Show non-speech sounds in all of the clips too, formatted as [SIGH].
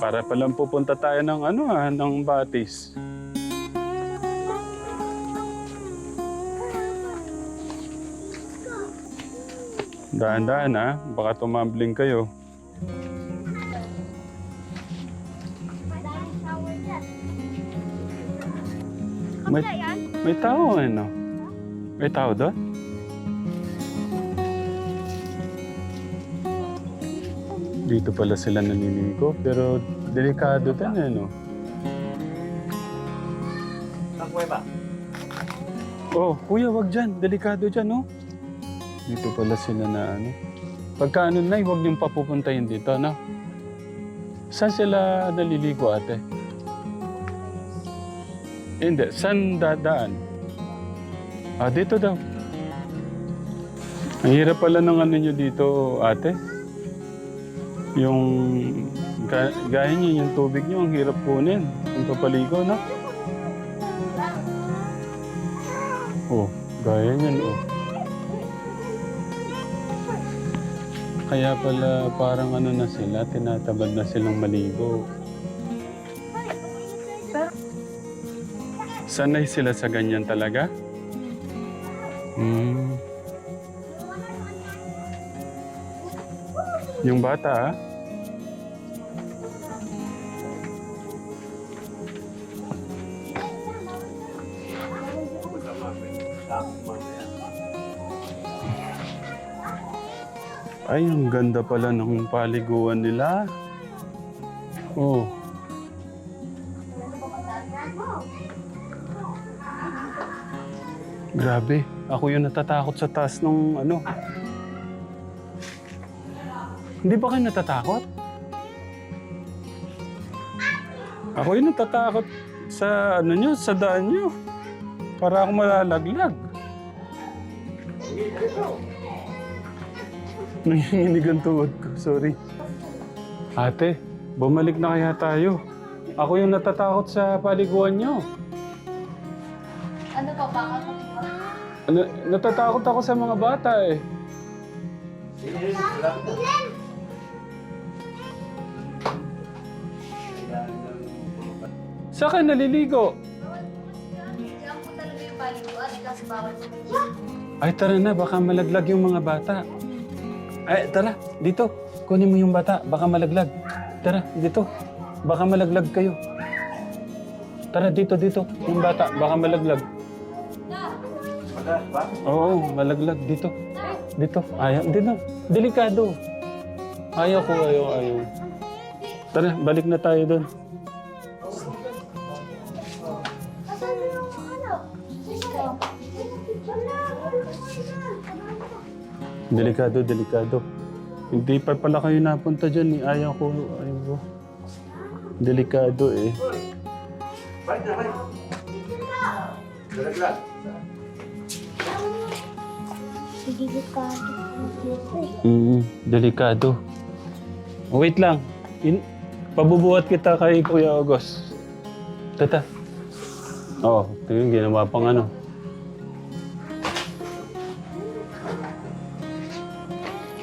Para palang pupunta tayo ng ano ah, ng Batis. Daan-daan ah, baka tumambling kayo. May, may tao ano? May tao doon? Dito pala sila naniligo, pero delikado din eh, no? Oh, kuya, wag dyan. Delikado dyan, no? Dito pala sila na ano. Pagka ano na, huwag niyong papupuntahin dito, no? Saan sila naliligo, ate? Hindi, saan dadaan? Ah, dito daw. Ang hirap pala ng ano nyo dito, ate. Yung ga, gaya niyo, yung tubig nyo, ang hirap kunin. Yung papaligo, no? Oh, gaya niyan, oh. Kaya pala parang ano na sila, tinatabad na silang maligo. Sanay sila sa ganyan talaga? Hmm. Yung bata, ah. Ay, ang ganda pala ng paliguan nila. Oh. Grabe. Ako yung natatakot sa taas ng ano. Hindi ba kayo natatakot? Ako yung natatakot sa ano nyo, sa daan nyo. Para ako malalaglag. Nanginginig ang tuhod ko. Sorry. Ate, bumalik na kaya tayo. Ako yung natatakot sa paliguan nyo. Ano pa, po? Ano, natatakot ako sa mga bata eh. Saan ka naliligo? Diyan po talaga yung paliguan, eh, bawal. Ay, tara na, baka malaglag yung mga bata. Ay, tara, dito. Kunin mo yung bata, baka malaglag. Tara, dito. Baka malaglag kayo. Tara, dito, dito. Yung bata, baka malaglag. Oo, malaglag. Dito. Dito. Ayaw. Dito. Delikado. Ayaw ko, ayaw, ayaw. Tara, balik na tayo doon. Delikado, delikado. Hindi pa pala kayo napunta dyan. Eh. Ayaw ko, ayaw ko. Delikado eh. Sige ka. Mm, delikado. Oh, wait lang. In, pabubuhat kita kay Kuya August. Tata. Oh, tingnan ginawa pang ano.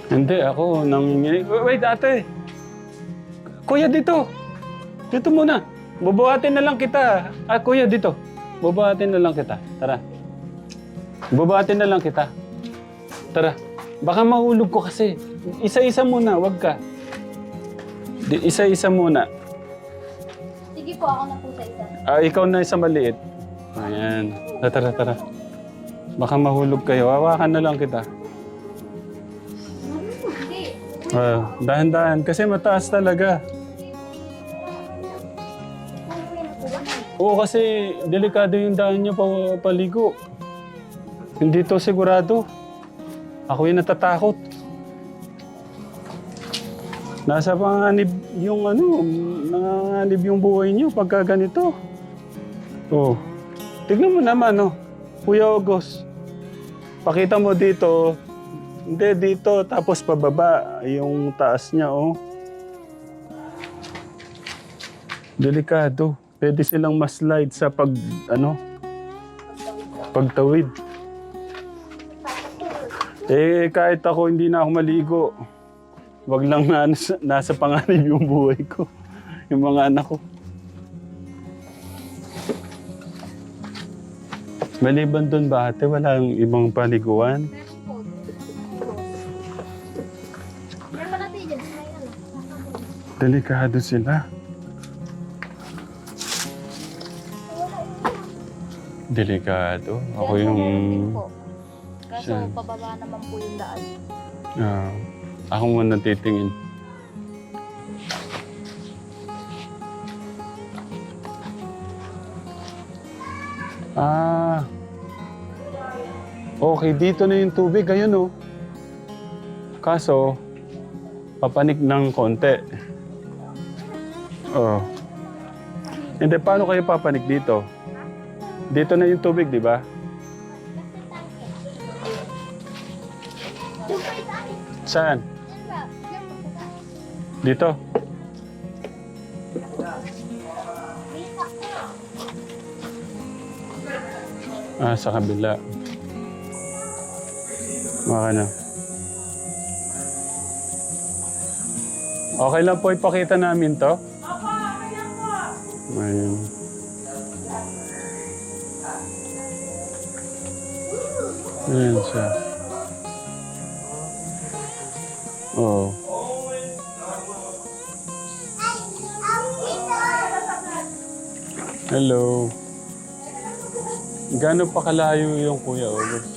Hindi, ako nanginginig. Wait, ate. Kuya, dito. Dito muna. Bubuhatin na lang kita. Ah, kuya, dito. Bubuhatin na lang kita. Tara. Bubuhatin na lang kita. Tara. Baka mahulog ko kasi. Isa-isa muna, wag ka. Isa-isa muna. Sige po, ako na po sa isa. Ah, ikaw na sa maliit. Ayan. Ah, Tara, tara. Baka mahulog kayo. Hawakan na lang kita. Ah, dahan-dahan. Kasi mataas talaga. Oo, kasi delikado yung daan niyo pa paligo. Hindi to sigurado. Ako yung natatakot. Nasa panganib yung ano, nanganganib yung buhay niyo pagka ganito. Oh. Tignan mo naman, oh. Kuya August. Pakita mo dito. Hindi, dito. Tapos pababa. Yung taas niya, oh. Delikado. Pwede silang maslide sa pag, ano, pagtawid. Eh, kahit ako hindi na ako maligo, wag lang na nasa, nasa panganib yung buhay ko. [LAUGHS] yung mga anak ko. Maliban doon ba ate, walang ibang paliguan? Delikado sila. Delikado. Ako Kaya yung... din po. Kaso Siya. pababa naman po yung daan. Ah, ako muna titingin. Ah. Okay, dito na yung tubig. Ayun oh. Kaso, papanik ng konti. Oh. Hindi, paano kayo papanik dito? Dito na yung tubig, di ba? Saan? Dito? Ah, sa kabila. Baka na. Okay lang po ipakita namin to? Ayun. Ayan siya. Oo. Hello. Gaano pa kalayo yung Kuya August?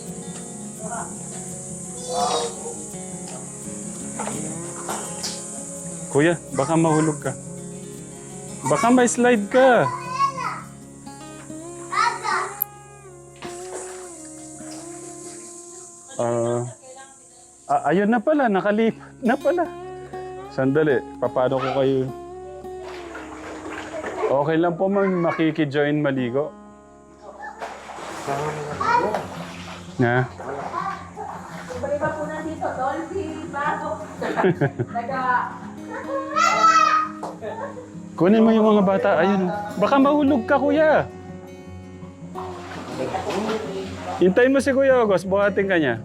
Kuya, baka mahulog ka. Baka may slide ka. Ah, ayun na pala, nakalipat na pala. Sandali, paano ko kayo... Okay lang po ma'am, makiki-join maligo. Na? Iba-iba po nandito, Dolphy, Bago, Naga, Kunin mo yung mga bata. Ayun. Baka mahulog ka, kuya. Hintayin mo si Kuya Agos. Buhatin ka niya.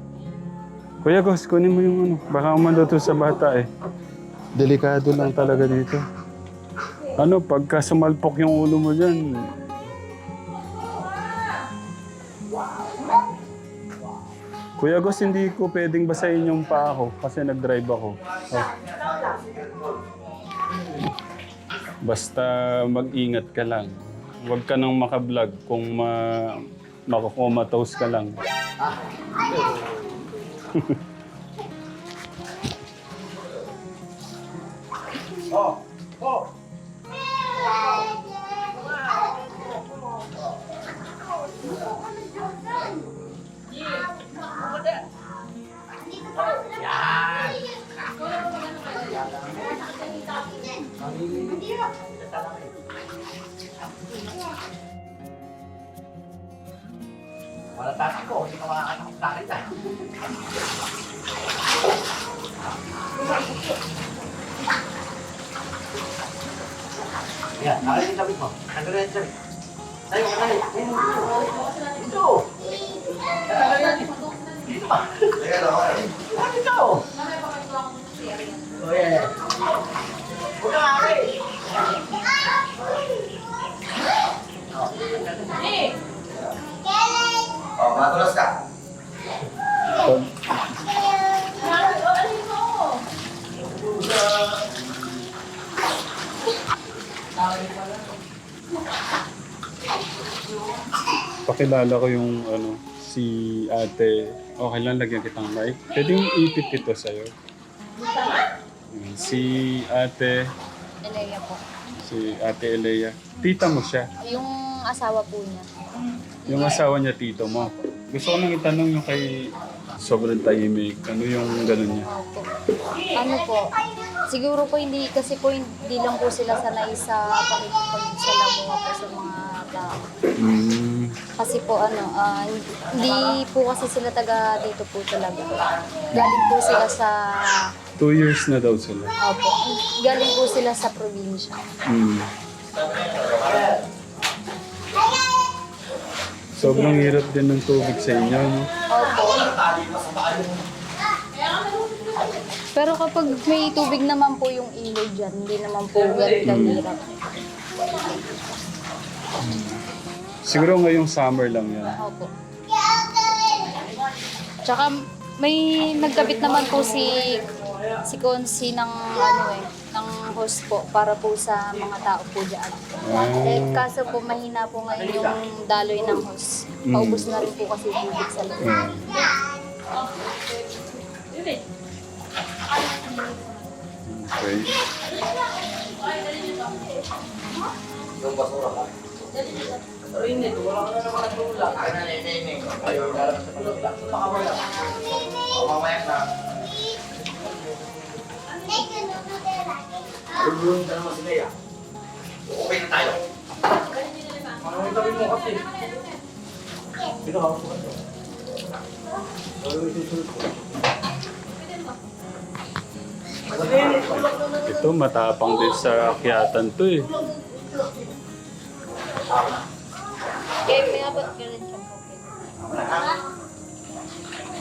Kuya Agos, kunin mo yung ano. Baka umano to sa bata eh. Delikado lang talaga dito. Ano, pagka sumalpok yung ulo mo dyan. Kuya Agos, hindi ko pwedeng basahin yung paa ko kasi nag-drive ako. Oh. Basta mag-ingat ka lang. Huwag ka nang makablog kung ma makakomatose ka lang. [LAUGHS] Yan, nakalit yung damit mo. Tanggalin yung damit. Tayo ka tayo. Ayun, dito. Dito. Tanggalin yan. Dito ba? Ah, Dito. Oh, yeah. Huwag ka nga, eh. Oh, matulas ka. Pakilala ko yung ano, si ate. Okay lang, lagyan kitang mic. Pwedeng ipit ito sa'yo. Yun, Si ate, Elea po. si ate Elea. Tita mo siya. Yung asawa po niya. Yung asawa niya, tito mo. Gusto ko nang itanong yung kay sobrang tahimik. Ano yung gano'n niya? Opo. Ano po? Siguro po hindi, kasi po hindi lang po sila sanay sa pakikipagsalamuha po sa mga tao. Mm, Kasi po ano, ah, hindi po kasi sila taga dito po talaga. Galing po sila sa, two years na daw sila. opo, galing po sila sa probinsya. Mm. Sobrang hirap din ng tubig sa inyo, no? Opo. Pero kapag may tubig naman po yung ilog dyan, hindi naman po ganun kahirap. Siguro ngayong summer lang yan. Opo. Tsaka may nagkabit naman po si si Konsi ng ano eh, ng host po para po sa mga tao po dyan. Eh, kaso po mahina po ngayon yung daloy ng host. Paubos na rin po kasi yung tubig sa loob. Mm. Okay. Yung basura ka. Pero hindi, wala ka na naman nagtulak. Akin na, nene, nene. Ayaw, lalabas sa paloob. O, mamaya na. Tulungan ka naman si Lea. Okay na tayo. Ano yung tabi mo kasi? Ako po kasi? Ano yung susunod ko? Ito, matapang din sa akyatan to eh. Kaya kaya ba't ganun siya po?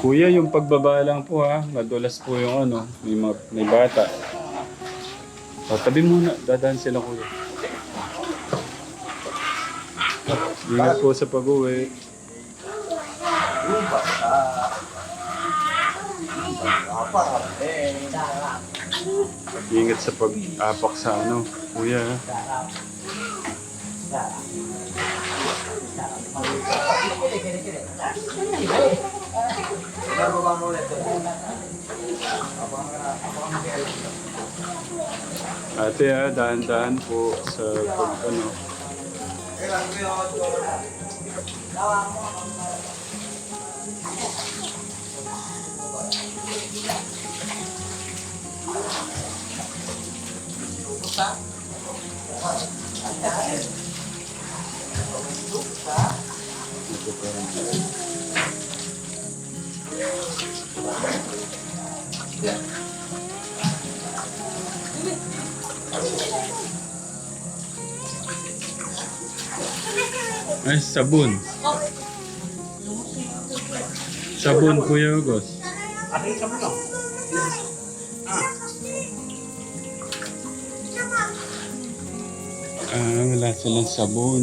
Kuya, yung pagbaba lang po ha. Madulas po yung ano, may, mga, may bata. O, tabi muna. Dadaan sila kuya. Ingat po sa pag-uwi. Eh. Ingat sa pag-apak sa ano, kuya. Ate ha, dahan-dahan po sa pag ano. Kailan Ay, sabon. Sabon, Kuya August. Ating sabi lang. Ah, wala silang sabon.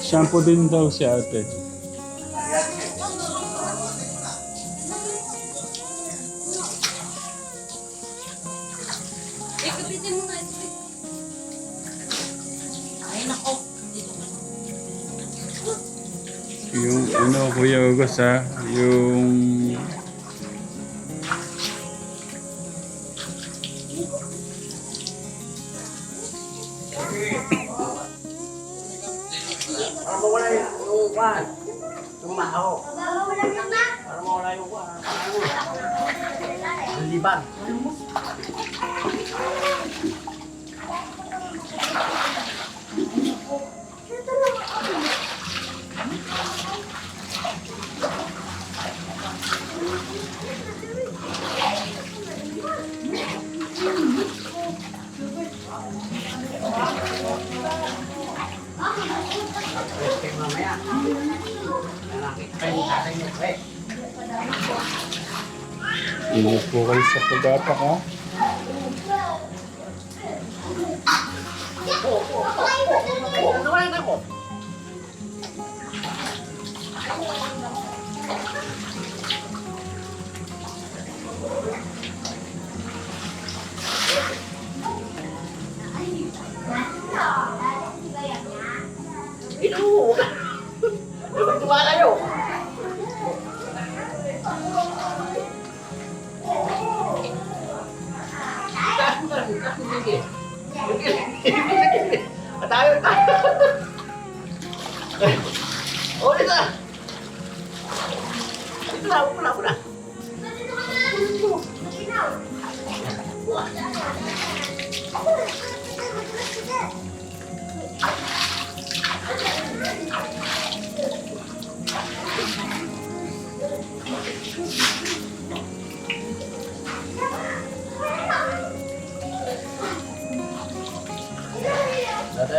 Shampoo din daw si ate. Yung ano, Kuya August ha, yung... Para mawala yung yung kwan. Yung mahaw. Para mawala yung kwan. Liban. Ingat po kayo sa pag-apak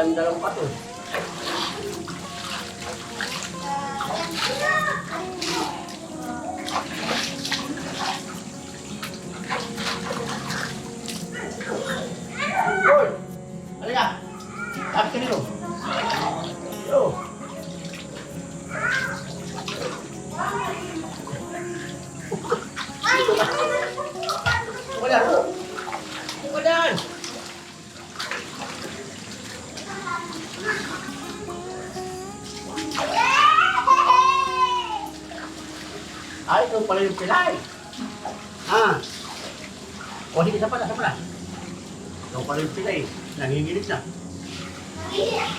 Magandang pato. Eh. Ito pala yung pilay. Ah. O, hindi, isa pala, isa pala. Ito pala yung pilay. Nanginginig na. Yan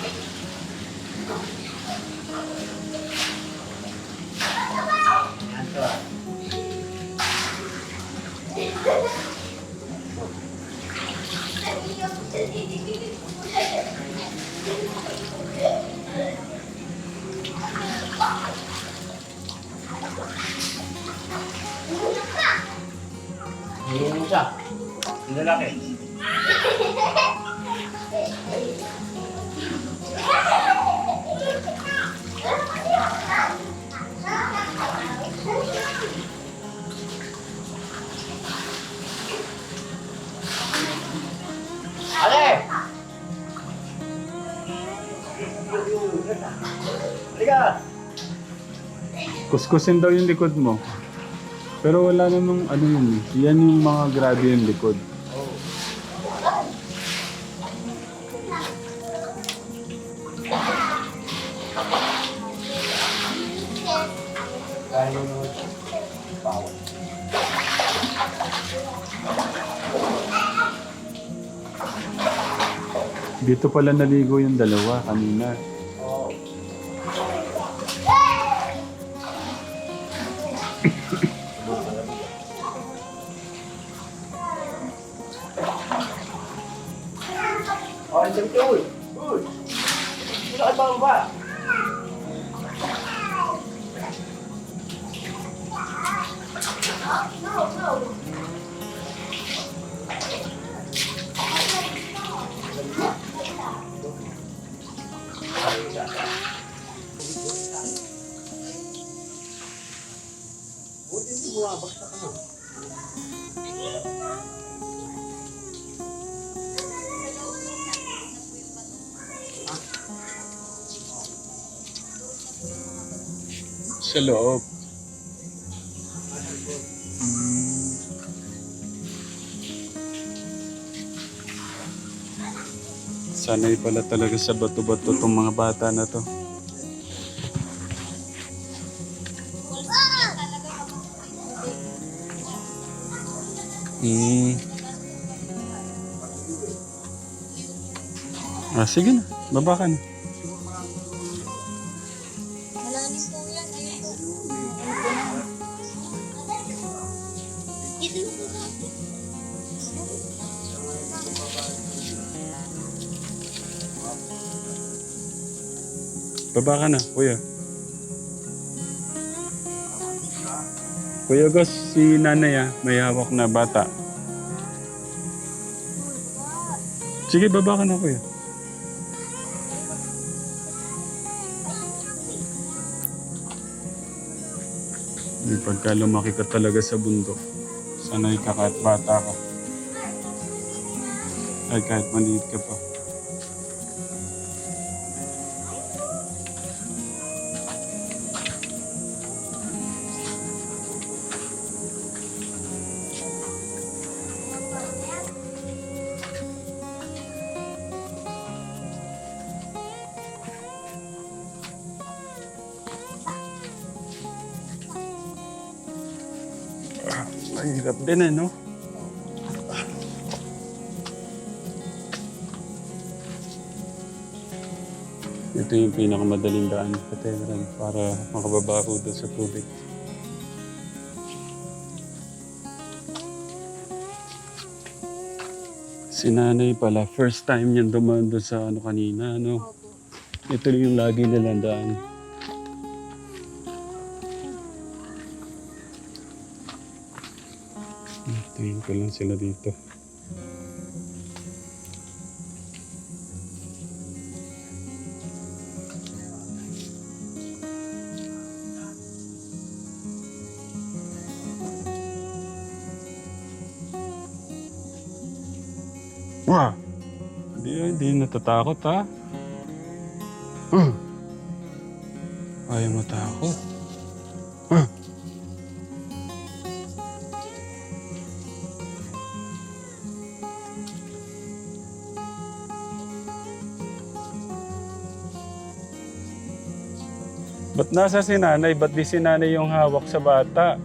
to. ah. Yung isa. Yung lalaki. Ale! Halika! Kuskusin daw yung likod mo. Pero wala namang ano yun eh. Yan yung mga grabe yung likod. Dito pala naligo yung dalawa kanina. Uy. Uy. Saan ba ba? Sa loob. Hmm. Sanay pala talaga sa bato-bato tong mga bata na to. Hmm. Ah, sige na. Baba ka na. Baba ka na, kuya. Kuya Gus, si nanay ah, may hawak na bata. Sige, baba ka na, kuya. Yung pagka lumaki ka talaga sa bundok, sanay ka kahit bata ka. Ay, kahit maliit ka pa. Mahirap din eh, no? Ito yung pinakamadaling daan sa Telegram para makababa ako doon sa tubig. Si nanay pala, first time niyan dumaan doon sa ano kanina, no? Ito yung lagi nilang daan. Tingin ko lang sila dito. Wah! Hindi, hindi natatakot ha. Uh. [CLEARS THROAT] Ayaw matakot. Ba't nasa si nanay? Ba't di si nanay yung hawak sa bata?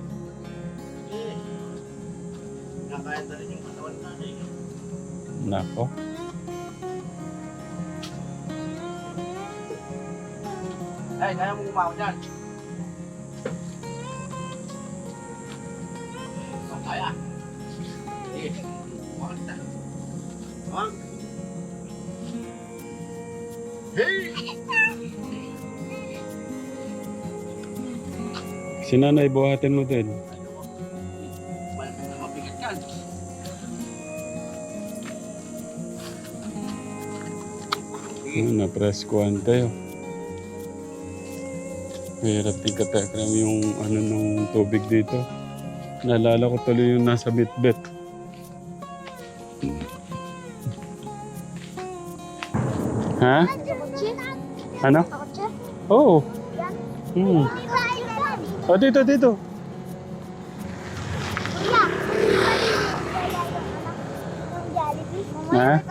Nako. Ay, kaya mo kumawa dyan. Kaya. Sige. Kumawa kita. Kumawa. Si nanay, buhatin mo din. Malapit na mabigat yan. Na-press ko kayo. Mahirap din katekram yung ano nung tubig dito. Naalala ko tuloy yung nasa bitbit. Ha? Ano? Oo. Oh. Hmm. Oh, dito, dito. Ha?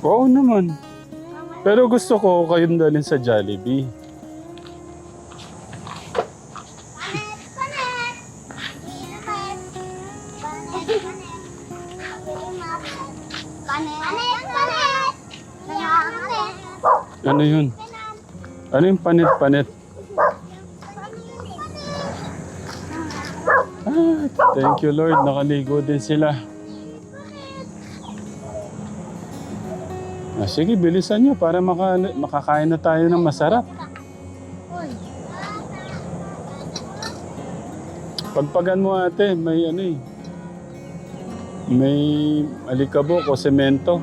Oo naman. Pero gusto ko kayong dalhin sa Jollibee. Ano yun? Ano yung panit-panit? Ah, thank you Lord. Nakaligo din sila. Ah, sige, bilisan nyo para maka, makakain na tayo ng masarap. Pagpagan mo ate, may ano eh. May alikabok o semento.